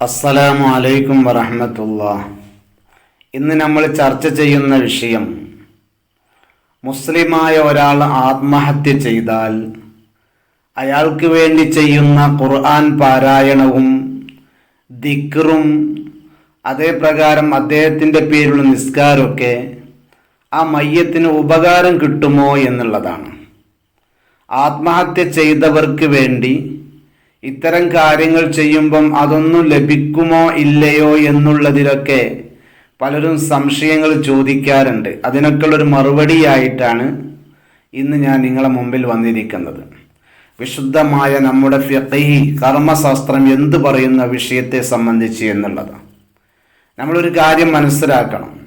അസ്സലാമു അലൈക്കും വറഹമത്തുള്ള ഇന്ന് നമ്മൾ ചർച്ച ചെയ്യുന്ന വിഷയം മുസ്ലിമായ ഒരാൾ ആത്മഹത്യ ചെയ്താൽ അയാൾക്ക് വേണ്ടി ചെയ്യുന്ന ഖുർആൻ പാരായണവും ദിക്റും അതേപ്രകാരം അദ്ദേഹത്തിന്റെ പേരിലുള്ള നിസ്കാരമൊക്കെ ആ മയ്യത്തിന് ഉപകാരം കിട്ടുമോ എന്നുള്ളതാണ്. ആത്മഹത്യ ചെയ്തവർക്ക് വേണ്ടി ഇത്തരം കാര്യങ്ങൾ ചെയ്യുമ്പം അതൊന്നും ലഭിക്കുമോ ഇല്ലയോ എന്നുള്ളതിലൊക്കെ പലരും സംശയങ്ങൾ ചോദിക്കാറുണ്ട്. അതിനൊക്കെയുള്ളൊരു മറുപടിയായിട്ടാണ് ഇന്ന് ഞാൻ നിങ്ങളെ മുമ്പിൽ വന്നിരിക്കുന്നത്. വിശുദ്ധമായ നമ്മുടെ ഫിഖഹി കർമ്മശാസ്ത്രം എന്ത് പറയുന്ന വിഷയത്തെ സംബന്ധിച്ച് എന്നുള്ളത്. നമ്മളൊരു കാര്യം മനസ്സിലാക്കണം.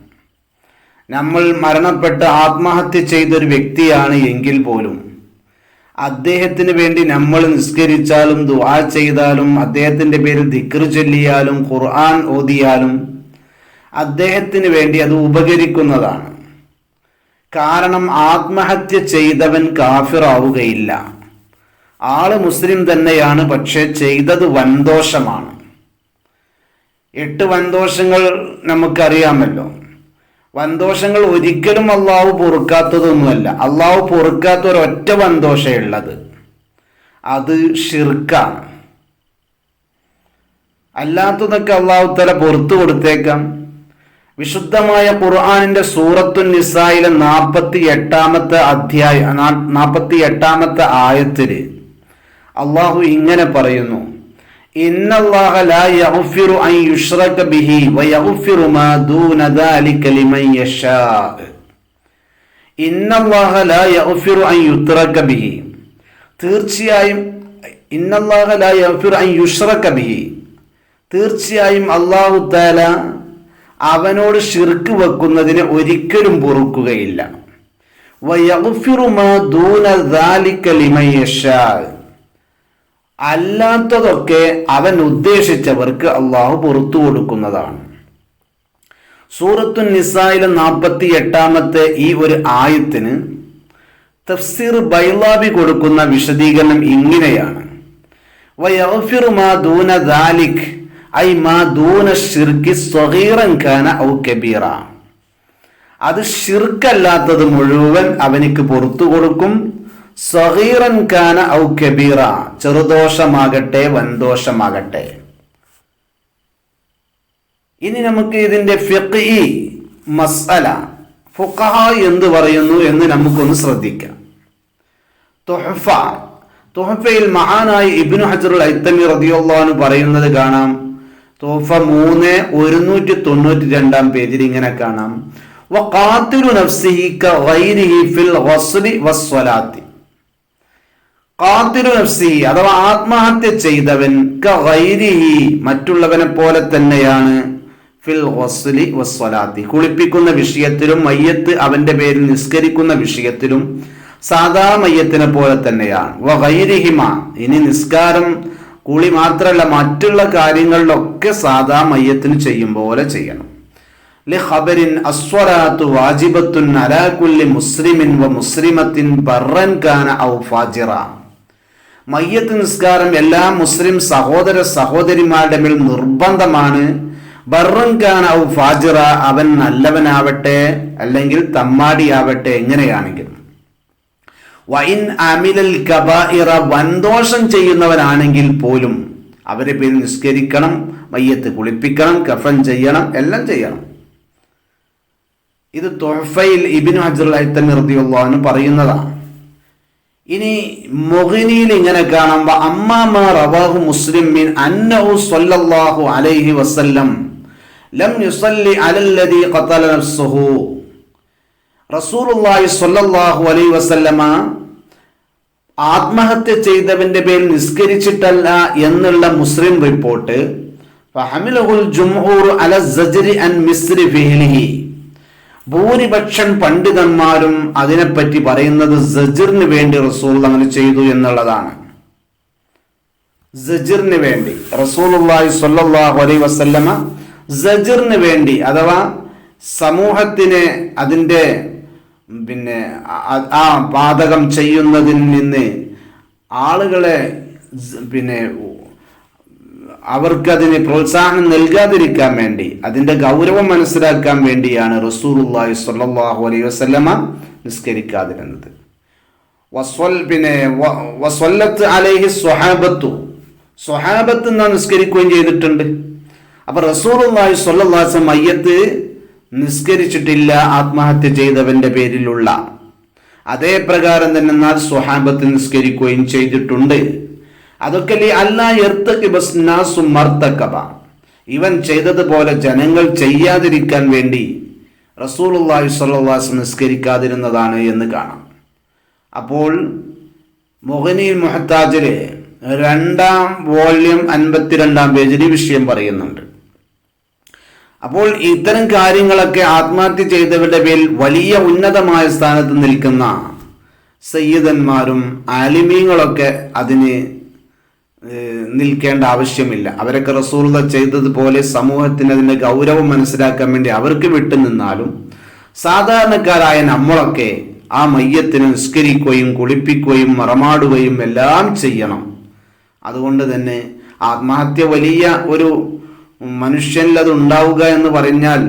നമ്മൾ മരണപ്പെട്ട് ആത്മഹത്യ ചെയ്തൊരു വ്യക്തിയാണ് എങ്കിൽ പോലും അദ്ദേഹത്തിന് വേണ്ടി നമ്മൾ നിസ്കരിച്ചാലും ദുആ ചെയ്താലും അദ്ദേഹത്തിന്റെ പേരിൽ ദിക്ർ ചൊല്ലിയാലും ഖുർആൻ ഓതിയാലും അദ്ദേഹത്തിന് വേണ്ടി അത് ഉപകരിക്കുന്നതാണ്. കാരണം ആത്മഹത്യ ചെയ്തവൻ കാഫിറാവുകയില്ല. ആൾ മുസ്ലിം തന്നെയാണ് പക്ഷേ ചെയ്തത് വൻദോഷമാണ്. എട്ട് വൻദോഷങ്ങൾ നമുക്കറിയാമല്ലോ. വൻദോഷങ്ങൾ ഒരിക്കലും അള്ളാഹു പൊറുക്കാത്തതൊന്നുമല്ല. അള്ളാഹു പൊറുക്കാത്ത ഒരൊറ്റ വന്തോഷമുള്ളത് അത് ഷിർക്കാണ് അല്ലാത്തതൊക്കെ അള്ളാഹു തല പുറത്തു കൊടുത്തേക്കാം. വിശുദ്ധമായ ഖുർആാനിന്റെ സൂറത്തു നിസായിലെ നാൽപ്പത്തി എട്ടാമത്തെ അധ്യായ നാൽപ്പത്തി എട്ടാമത്തെ ആയത്തിൽ അള്ളാഹു ഇങ്ങനെ പറയുന്നു. തീർച്ചയായും തീർച്ചയായും അള്ളാഹു താല അവനോട് ഷിർക്ക് വെക്കുന്നതിന് ഒരിക്കലും പൊറുക്കുകയില്ല. വയഫിറുമാ ദൂന ദാലിക ലിമൻ യശാ അല്ലാത്തതൊക്കെ അവൻ ഉദ്ദേശിച്ചവർക്ക് അള്ളാഹു പുറത്തു കൊടുക്കുന്നതാണ്. സൂറത്തു നിസായിലെ നാൽപ്പത്തി എട്ടാമത്തെ ഈ ഒരു ആയത്തിന് തഫ്സീർ ബൈലാബി കൊടുക്കുന്ന വിശദീകരണം ഇങ്ങനെയാണ്. അത് ഷിർക്കല്ലാത്തത് മുഴുവൻ അവനിക്ക് പുറത്തു കൊടുക്കും സഹീറൻ കാന ഔ കബീറ. ചെറുദോഷമാകട്ടെ വൻദോഷമാകട്ടെ. ഇനി നമുക്ക് ഇതിന്റെ ഫിഖി മസ്അല ഫുഖഹ എന്ന് പറയുന്നു എന്ന് നമുക്കൊന്ന് ശ്രദ്ധിക്കാം. തുഹഫ തുഹഫയിൽ മഹാനായ ഇബ്നു ഹജറുൽ ഐത്തമി റദിയുള്ളാഹു പറയുന്നത് കാണാം. തുഹഫ മൂന്ന് ഒരുന്നൂറ്റി തൊണ്ണൂറ്റി രണ്ടാം പേജിൽ ഇങ്ങനെ കാണാം. വഖാത്തിലു നഫ്സിഹി കഗൈരിഹി ഫിൽ ഗസ്ലി വസ്വലാത്തി ഖാത്തിലു എഫ്സി അഥവാ ആത്മഹത്യ ചെയ്തവൻ മറ്റുള്ളവനെ പോലെ തന്നെയാണ്. ഫിൽ വസ്ലി വസ്വലാത്തി കുളിപ്പിക്കുന്ന വിഷയത്തിലും മയ്യത്ത് അവന്റെ പേരിൽ നിസ്കരിക്കുന്ന വിഷയത്തിലും സാധാ മയ്യത്തിനെ പോലെ തന്നെയാണ്. ഇനി നിസ്കാരം കുളി മാത്രമല്ല മറ്റുള്ള കാര്യങ്ങളിലൊക്കെ സാധാ മയ്യത്തിന് ചെയ്യും പോലെ ചെയ്യണം. ലിഖബരിൻ അസ്വലാത്തു വാജിബത്തുൻ മുസ്ലിമിൻ വ മുസ്ലിമത്തിൻ ബറൻ ഔ ഫാജിറ. മയ്യത്ത് നിസ്കാരം എല്ലാ മുസ്ലിം സഹോദര സഹോദരിമാരുടെ മേൽ നിർബന്ധമാണ്. ബർറൻഖാൻ ഔ ഫാജിറ അവൻ നല്ലവനാവട്ടെ അല്ലെങ്കിൽ തമ്മാടിയാവട്ടെ എങ്ങനെയാണെങ്കിലും. വൈൻ അമിലൽ കബായിറ വൻദോഷം ചെയ്യുന്നവനാണെങ്കിൽ പോലും അവരെ പേര് നിസ്കരിക്കണം മയ്യത്ത് കുളിപ്പിക്കണം കഫൻ ചെയ്യണം എല്ലാം ചെയ്യണം. ഇത് തൊഹഫയിൽ ഇബിൻ ഹജറുൽ റളിയല്ലാഹു പറയുന്നതാണ്. ഇനി മൊഹിനിയിൽ ഇങ്ങനെ കാണുമ്പോ അമ്മാമ റവാഹു മുസ്ലിം മിൻ അന്നഹു സല്ലല്ലാഹു അലൈഹി വസല്ലം ലം യുസല്ലി അലല്ലദി ഖതല നഫ്സുഹു. റസൂലുള്ളാഹി സ്വല്ലല്ലാഹു അലൈഹി വസല്ലമ ആത്മഹത്യ ചെയ്തവന്റെ പേരിൽ നിസ്കരിച്ചിട്ടല്ല എന്നുള്ള മുസ്ലിം റിപ്പോർട്ട്. ഫഹമിലഹുൽ ജുംഹൂർ അല സജ്രി അൻ മിസ്രി ഫിഹ്ലിഹി. ഭൂരിപക്ഷം പണ്ഡിതന്മാരും അതിനെപ്പറ്റി പറയുന്നത് സജിറിന് വേണ്ടി റസൂൽ അങ്ങനെ ചെയ്തു എന്നുള്ളതാണ്. സജിറിന് വേണ്ടി റസൂലുള്ളാഹി സ്വല്ലല്ലാഹു അലൈഹി വസല്ലമ സജിറിന് വേണ്ടി അഥവാ സമൂഹത്തിന് അതിന്റെ പിന്നെ ആ- പാതകം ചെയ്യുന്നതിൽ നിന്ന് ആളുകളെ പിന്നെ അവർക്കതിന് പ്രോത്സാഹനം നൽകാതിരിക്കാൻ വേണ്ടി അതിന്റെ ഗൗരവം മനസ്സിലാക്കാൻ വേണ്ടിയാണ് റസൂലുള്ളാഹി സ്വല്ലല്ലാഹു അലൈഹി വസല്ലമ നിസ്കരിക്കാതിരുന്നത്. അലൈഹി സ്വഹാബത്തു സ്വഹാബത്ത് നിസ്കരിക്കുകയും ചെയ്തിട്ടുണ്ട്. അപ്പൊ റസൂലുള്ളാഹി സ്വല്ലല്ലാഹു അലൈഹി മയ്യത്ത് നിസ്കരിച്ചിട്ടില്ല ആത്മഹത്യ ചെയ്തവന്റെ പേരിലുള്ള. അതേ പ്രകാരം തന്നെ എന്നാൽ സ്വഹാബത്ത് നിസ്കരിക്കുകയും ചെയ്തിട്ടുണ്ട്. അതൊക്കെ ലി അല്ലാ യർത്തഖിബസ് നാസു ഇവൻ ചെയ്തതുപോലെ ജനങ്ങൾ ചെയ്യാതിരിക്കാൻ വേണ്ടി അലൈഹി വസല്ലം നിസ്കരിക്കാതിരുന്നതാണ് എന്ന് കാണാം. അപ്പോൾ മൊഹനിൽ മൊഹത്താജിലെ രണ്ടാം വോള്യം അൻപത്തിരണ്ടാം പേജിൽ ഈ വിഷയം പറയുന്നുണ്ട്. അപ്പോൾ ഇത്തരം കാര്യങ്ങളൊക്കെ ആത്മഹത്യ ചെയ്തവരുടെ പേരിൽ വലിയ ഉന്നതമായ സ്ഥാനത്ത് നിൽക്കുന്ന സയ്യിദന്മാരും ആലിമീങ്ങളൊക്കെ അതിന് നിൽക്കേണ്ട ആവശ്യമില്ല. അവരൊക്കെ റസൂർത ചെയ്തതുപോലെ സമൂഹത്തിന് അതിന്റെ ഗൗരവം മനസ്സിലാക്കാൻ വേണ്ടി അവർക്ക് വിട്ടു നിന്നാലും സാധാരണക്കാരായ നമ്മളൊക്കെ ആ മയ്യത്തിന് നിസ്കരിക്കുകയും കുളിപ്പിക്കുകയും മറമാടുകയും എല്ലാം ചെയ്യണം. അതുകൊണ്ട് തന്നെ ആത്മഹത്യ വലിയ ഒരു മനുഷ്യനിൽ അത് ഉണ്ടാവുക എന്ന് പറഞ്ഞാൽ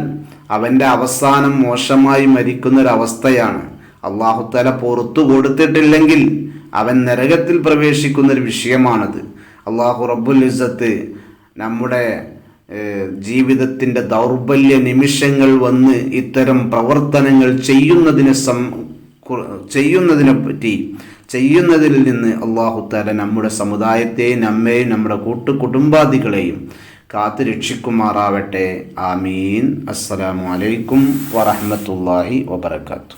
അവന്റെ അവസാനം മോശമായി മരിക്കുന്ന ഒരു അവസ്ഥയാണ് അള്ളാഹുത്തല പുറത്തു കൊടുത്തിട്ടില്ലെങ്കിൽ അവൻ നരകത്തിൽ പ്രവേശിക്കുന്ന ഒരു വിഷയമാണത്. അള്ളാഹു റബ്ബുൽ ഇസത്ത് നമ്മുടെ ജീവിതത്തിന്റെ ദൗർബല്യ നിമിഷങ്ങൾ വന്ന് ഇത്തരം പ്രവർത്തനങ്ങൾ ചെയ്യുന്നതിന് സം ചെയ്യുന്നതിനെ പറ്റി ചെയ്യുന്നതിൽ നിന്ന് അള്ളാഹു താല നമ്മുടെ സമുദായത്തെയും നമ്മെയും നമ്മുടെ കൂട്ടു കുടുംബാദികളെയും കാത്തു രക്ഷിക്കുമാറാവട്ടെ. ആമീൻ. അസ്സലാമു അലൈക്കും വബർക്കാത്തു